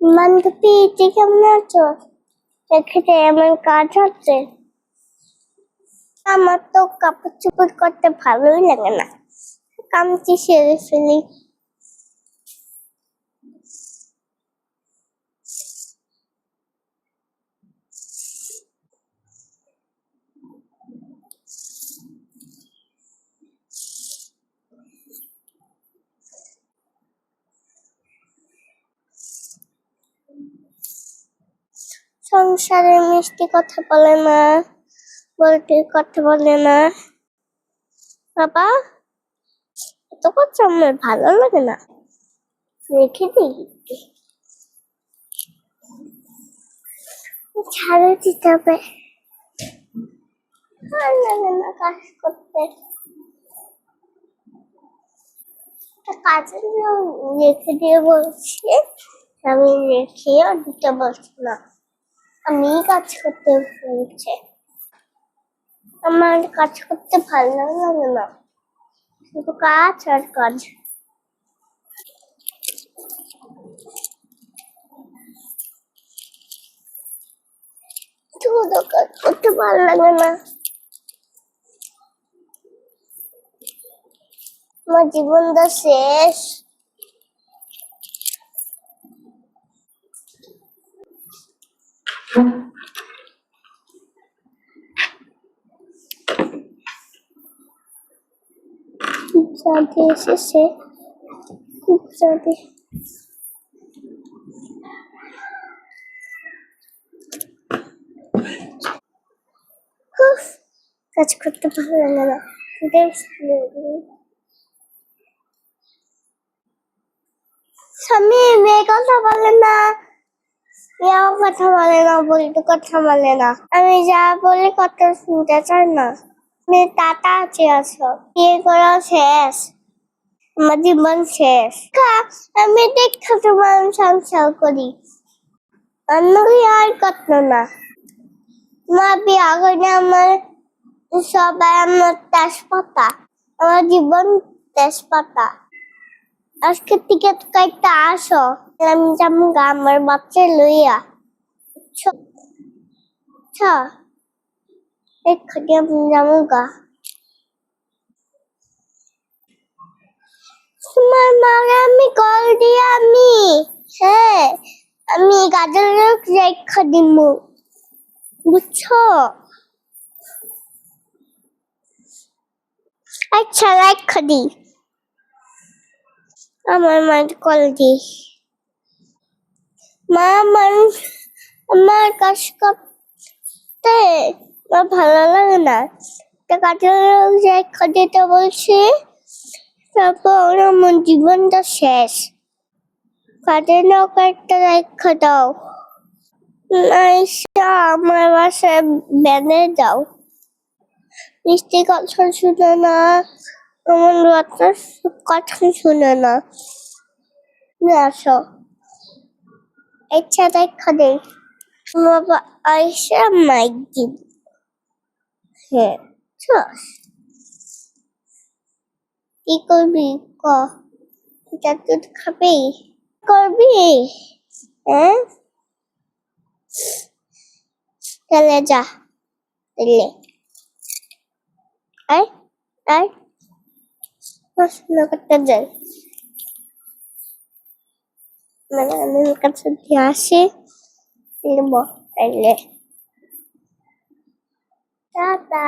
বান্ধবী তুই কেমন আছো? এখানে এমন কাজ হচ্ছে। আমার তো কাপড় চোপড় করতে ভালোই লাগে না। কামচি সেরে ফেলি। সংসারে মিষ্টি কথা বলে না বলতে কথা বলে না বাবা, এত কথা আমার ভালো লাগে না। রেখে দিই ছাড়ে দিতে হবে। আর লাগে না কাজ করতে। কাজের রেখে দিয়ে বলছি, আমি রেখেও দিতে বলছি না। আমি কাজ করতে বলছে। আমার কাজ করতে ভালো লাগে না। শুধু কাজ আর কাজ। শুধু কাজ করতে ভালো লাগে না। আমার জীবনটা শেষ। চাঁদে এসেছে খুব চাঁদে উফ, কাজ করতে ভালো লাগে না বেশ লাগে। স্বামী মেয়ে মেয়েও কথা বলে না বলতে কথা বলে না। আমি যা বলি কথা শুনতে চাই না। মেয়ে টাটা আছে আছো। বিয়ে করা শেষ? আমার জীবন শেষ। আমি দেখা তোমার সংসার করি। অন্য কি আর করত না। মা বিয়া করে আমার সবাই আমার তেজপাতা। আমার জীবন তেজপাতা। আজকে থেকে কাইটা আসো। আমি যাব আমার বাচ্চা লইয়া। এক্ষুনি আমি যাব গা। তোমার মাকে আমি কল দিয়ে আমি। হ্যাঁ আমি গাজর রেখা দিব বুঝছ? আচ্ছা রেখা দি। আমার মার কল দি মা আমার আমার কাজ করতে আমার ভালো লাগে না। তা রেখা দিতে বলছি। তারপর আমার জীবনটা শেষ। কাজের নৌকাটা রেখে দাও। আমার বাসায় বেঁধে দাও। মিষ্টি কথা শুনে না। আমার বাচ্চা কথা শুনে না। আসো। ইচ্ছা দেখা দেই বাবা আইসা মাইক দিব হ্যাঁ চস কি করবি ক? এটা দুধ খাবি? করবি? হ্যাঁ? তাহলে যা, তাহলে। আয় আয়। পড়াশোনা করতে যাই। মানে আমি ওর কাছে দিয়ে আসি নেব তাইলে। টাটা।